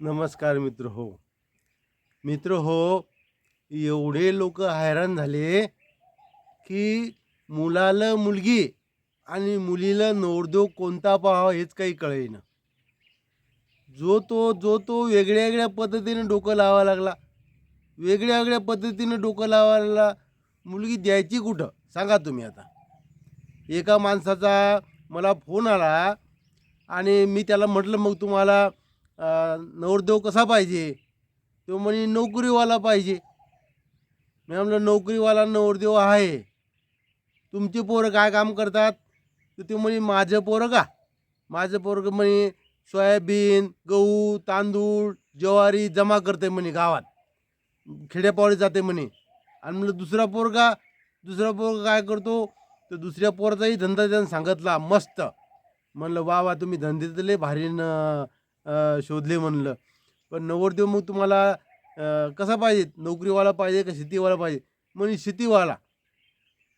नमस्कार मित्र हो. मित्र हो एवढे लोक हैराण झाले की मुलाला मुलगी आणि मुलीला नवरदेव कोणता पाहावा हेच काही कळेना. जो तो जो तो वेगळ्या वेगळ्या पद्धतीने डोकं लावा लागला वेगळ्या वेगळ्या पद्धतीने डोकं लावा लागला मुलगी द्यायची कुठं? सांगा तुम्ही आता. एका माणसाचा मला फोन आला आणि मी त्याला म्हटलं मग तुम्हाला नवरदेव कसा पाहिजे? तो म्हणे नोकरीवाला पाहिजे. मी म्हटलं नोकरीवाला नवरदेव आहे. तुमचे पोरं काय काम करतात? तर ते म्हणे माझं पोरं का? माझं पोरं म्हणे सोयाबीन गहू तांदूळ ज्वारी जमा करते म्हणे गावात. खेड्यापावडी जाते म्हणे. आणि म्हणलं दुसरा पोरगा दुसरा पोरगा काय करतो? तर दुसऱ्या पोराचाही धंदा त्यानं सांगितला मस्त. म्हणलं वा वा तुम्ही धंदे तर लय भारी न शोधले म्हणलं. पण नवरदेव मग तुम्हाला कसा पाहिजे? नोकरीवाला पाहिजे का शेतीवाला पाहिजे? म्हणे शेतीवाला.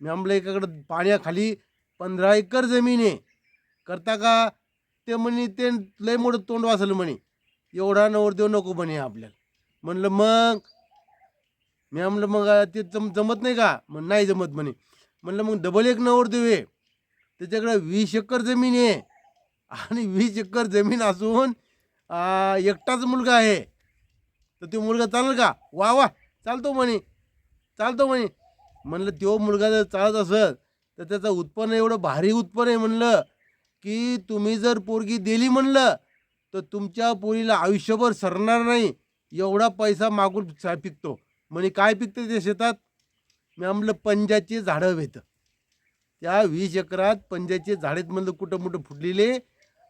मी आम्हाला एकाकडं पाण्याखाली पंधरा एकर जमीन आहे. करता का? ते म्हणे ते लय मोठं तोंड वाचलं म्हणे. एवढा नवरदेव नको म्हणे आपल्याला. म्हणलं मग? मी म्हणलं मग ते जम जमत नाही का? मग नाही जमत म्हणे. म्हणलं मग डबल एक नवरदेव आहे त्याच्याकडं वीस एकर जमीन आहे. आणि वीस एकर जमीन असून एकटाच मुलगा आहे. तर तो मुलगा चालेल का? वा वा चालतो म्हणे. चालतो म्हणे. म्हणलं तो मुलगा जर चालत असत तर त्याचं उत्पन्न एवढं भारी उत्पन्न आहे म्हणलं की तुम्ही जर पोरगी दिली म्हणलं तर तुमच्या पोरीला आयुष्यभर सरणार नाही. एवढा पैसा मागून सा- पिकतो. म्हणे काय पिकतं ते शेतात? मी म्हणलं पंजाची झाडं भेटतं त्या वीस एकरात पंजाचे झाडेत म्हणलं कुठं मोठं फुटलेले.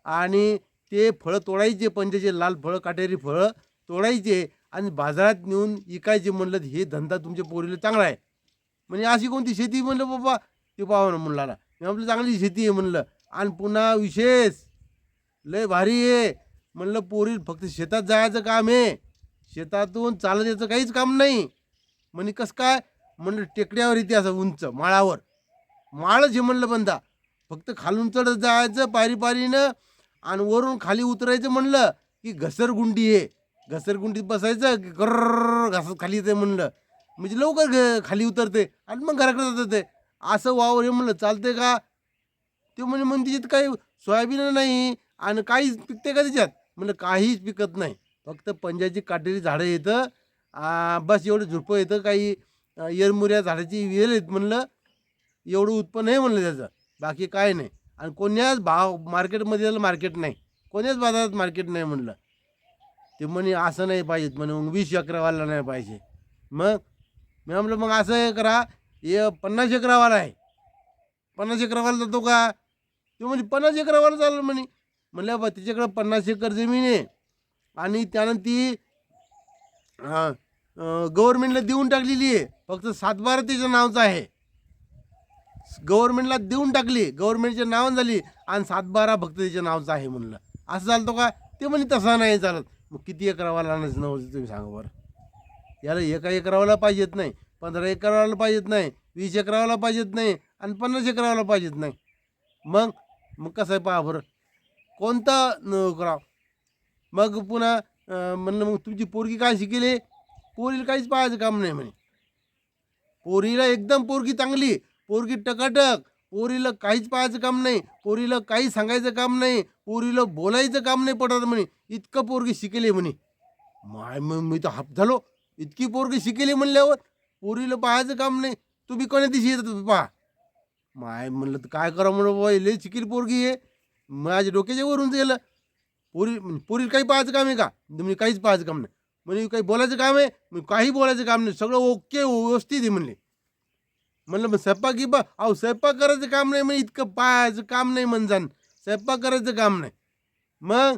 आणि ते फळं तोडायचे पंजाचे लाल फळं काटेरी फळं तोडायचे आणि बाजारात नेऊन विकायचे म्हणलं हे धंदा तुमच्या पोरीला चांगला आहे. म्हणजे अशी कोणती शेती म्हणलं बाबा ते पाहा ना मी आपलं चांगली शेती आहे म्हणलं. आणि पुन्हा विशेष लय भारी आहे. म्हणलं पोरी फक्त शेतात जायचं काम आहे. शेतातून चालत याचं काहीच काम नाही. म्हणे कसं काय? म्हणलं टेकड्यावर येते असं उंच माळावर. माळच हे म्हणलं बंदा. फक्त खालून चढत जायचं पायरी पारीनं आणि वरून खाली उतरायचं म्हणलं की घसरगुंडी आहे. घसरगुंडीत बसायचं की गर्र घसत खाली येते म्हणलं. म्हणजे लवकर घ- खाली उतरते आणि मग घराकडे जातं ते असं वावर हे म्हणलं चालते का? ते म्हणजे मग तिच्यात काही सोयाबीन नाही आणि काहीच पिकते का त्याच्यात? म्हणलं काहीच पिकत नाही. फक्त पंजाची काटेरी झाडं येतं. बस एवढं झुडपं येतं काही येरमुऱ्या झाडाची वेल येत म्हणलं. एवढं उत्पन्न आहे म्हणलं त्याचं. बाकी काय नाही. आणि कोण्याच भाव मार्केटमध्ये त्याला मार्केट नाही. कोण्याच बाजारात मार्केट नाही म्हणलं. ते म्हणे असं नाही पाहिजेत म्हणे मग वीस एकरावाला नाही पाहिजे. मग मी म्हटलं मग असं हे करा हे पन्नास एकरावाला आहे. पन्नास एकरावाला जातो का? ते म्हणजे पन्नास एकरावाला चाललं म्हणे. म्हणलं बा तिच्याकडं पन्नास एकर जमीन आहे आणि त्यानं ती गव्हर्मेंटला देऊन टाकलेली आहे. फक्त सातबारा तिचं नावचं आहे. गव्हर्नमेंटला देऊन टाकली गव्हर्नमेंटच्या नावानं झाली आणि सातबारा भक्त त्याच्या नावाचं आहे म्हणलं. असं चालतो का? ते म्हणे तसा नाही चालत. मग किती एकरावाला आणायचं नव्हतं तुम्ही सांगा बरं. याला एका एकरावाला पाहिजेत नाही पंधरा एकरावाला पाहिजेत नाही वीस एकरावाला पाहिजेत नाही आणि पन्नास एकरावाला पाहिजेत नाही. मग मग कसं आहे पहा बरं. कोणता कराव करावं मग पुन्हा म्हणलं मग तुमची पोरगी काय शिकेले? पोरीला काहीच पाहायचं काम नाही म्हणे. पोरीला एकदम पोरगी चांगली पोरगी टकाटक पोरीला काहीच पाहायचं काम नाही पोरीला काही सांगायचं काम नाही पोरीला बोलायचं काम नाही पडत म्हणे. इतकं पोरगी शिकेले म्हणे. माय मी तर हाप झालो. इतकी पोरगी शिकेली म्हणल्यावर पोरीला पाहायचं काम नाही. तुम्ही कोण्या दिवशी येतात तुम्ही पहा. माय म्हणलं तर काय करा म्हणलं बाबा लय शिकेली पोरगी आहे माझ्या डोक्याच्या वरून गेलं. पोरी म्हणजे पोरीला काही पाहायचं काम आहे का? म्हणजे काहीच पाहायचं काम नाही. म्हणजे काही बोलायचं काम आहे? म्हणजे काही बोलायचं काम नाही. सगळं ओके व्यवस्थित आहे म्हणले. म्हणलं मग स्वयंपाक की बा अहो स्वयंपाक करायचं काम नाही म्हणजे इतकं पाहायचं काम नाही म्हणजान स्वयंपाक करायचं काम नाही. मग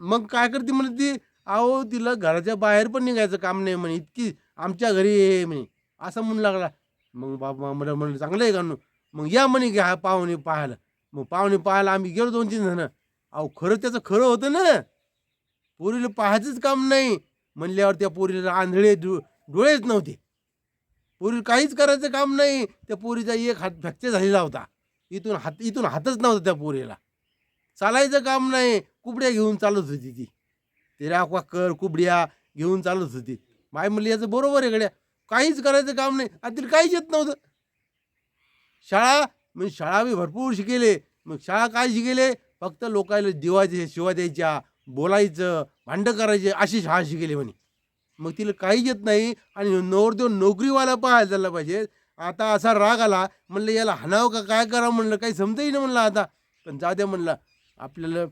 मग काय करते म्हणे ती? अहो तिला घराच्या बाहेर पण निघायचं काम नाही म्हणे इतकी आमच्या घरी आहे म्हणे. असं म्हणू लागला. मग बाबा मला म्हणलं चांगलं आहे का मग या म्हणे घ्या पाहुणे पाहायला. मग पाहुणे पाहायला आम्ही गेलो दोन तीन जण. अहो खरं त्याचं खरं होतं ना. पोरीला पाहायचंच काम नाही. म्हणल्यावर त्या पोरीला आंधळे डो डोळेच नव्हते. पोरी काहीच करायचं काम नाही. त्या पोरीचा एक हात फ्रॅक्चर झालेला होता. इथून हात इथून हातच नव्हता त्या पोरीला. चालायचं काम नाही. कुबड्या घेऊन चालत होती ती. ते राखवा कर कुबड्या घेऊन चालत होती. माय म्हणली याचं बरोबर आहे गड्या. काहीच करायचं काम नाही. आता तिला काहीच येत नव्हतं. शाळा म्हणजे शाळा मी भरपूर शिकेले. मग शाळा काय शिकेले? फक्त लोकायला दिवायचे शिवा द्यायच्या बोलायचं भांडं करायचे अशी शाळा शिकेली म्हणे. मग तिला काहीच येत नाही आणि नवरदेव नोकरीवाला पाहायला झाला पाहिजे. आता असा राग आला म्हणलं याला हाणावं का काय करा म्हणलं काही समजही नाही म्हणलं आता. पण जाऊ द्या म्हणलं आपल्याला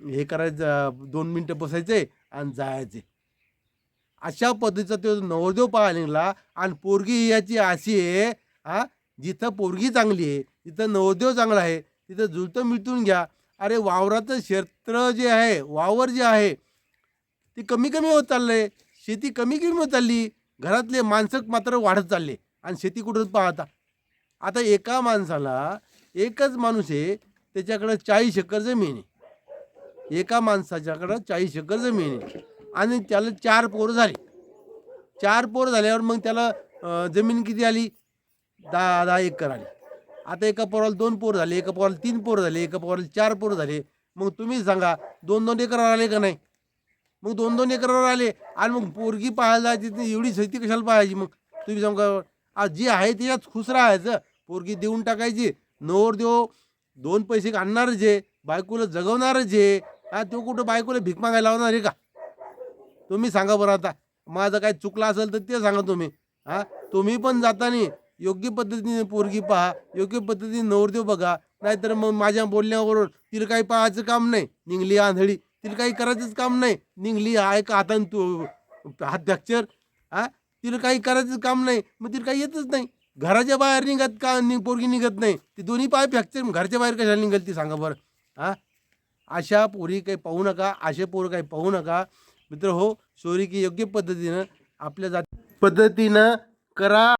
हे करायचं दोन मिनटं बसायचे आणि जायचे अशा पद्धतीचा तो नवरदेव पाहायला निघाला आणि पोरगी याची अशी आहे हा जिथं पोरगी चांगली आहे तिथं नवरदेव चांगला आहे तिथं जुळतं मिळतून घ्या. अरे वावराचं क्षेत्र जे आहे वावर जे आहे ते कमी कमी होत चाललंय. शेती कमी किंमत चालली. घरातले माणसं मात्र वाढत चालले. आणि शेती कुठं पाहता? आता एका माणसाला एकच माणूस आहे त्याच्याकडं चाळीस एकर जमीन आहे. एका माणसाच्याकडं चाळीस एकर जमीन आहे. आणि त्याला चार पोरं झाले. चार पोरं झाल्यावर मग त्याला जमीन किती आली? दहा दहा एकर आली. आता एका पोराला दोन पोर झाले एका पोराला तीन पोर झाले एका पोराला चार पोर झाले. मग तुम्ही सांगा दोन दोन एकर आले का नाही? मग दोन दोन एकरावर आले. आणि मग पोरगी पाहायला जायची एवढी शेती कशाला पाहायची मग? तुम्ही समजा जी आहे त्याच्यात खुश राहायचं. पोरगी देऊन टाकायची. नवर देव दोन पैसे आणणारच आहे. बायकोला जगवणारच आहे. हा तो कुठं बायकोला भीक मागायला लावणार आहे का? तुम्ही सांगा बरं आता. माझं काय चुकलं असेल तर ते सांगा तुम्ही. हा तुम्ही पण जाताना योग्य पद्धतीने पोरगी पहा. योग्य पद्धतीने नवरदेव बघा. नाहीतर मग माझ्या बोलण्यावरून तिला काही पाहायचं काम नाही. निघली आंधळी. तिला काही करायचंच काम नाही. निघली आहे का हातान तू हात हा तिला काही करायचंच काम नाही. मग तिला काही येतच नाही. घराच्या बाहेर निघत का नि पोरगी निघत नाही. ती दोन्ही पाय फ्रॅक्चर घरच्या बाहेर कशाला निघाल ती सांगा बरं हा अशा पोरी काही पाहू नका असे पोरं काही पाहू नका. मित्र हो चोरी की योग्य पद्धतीनं आपल्या जात पद्धतीनं करा.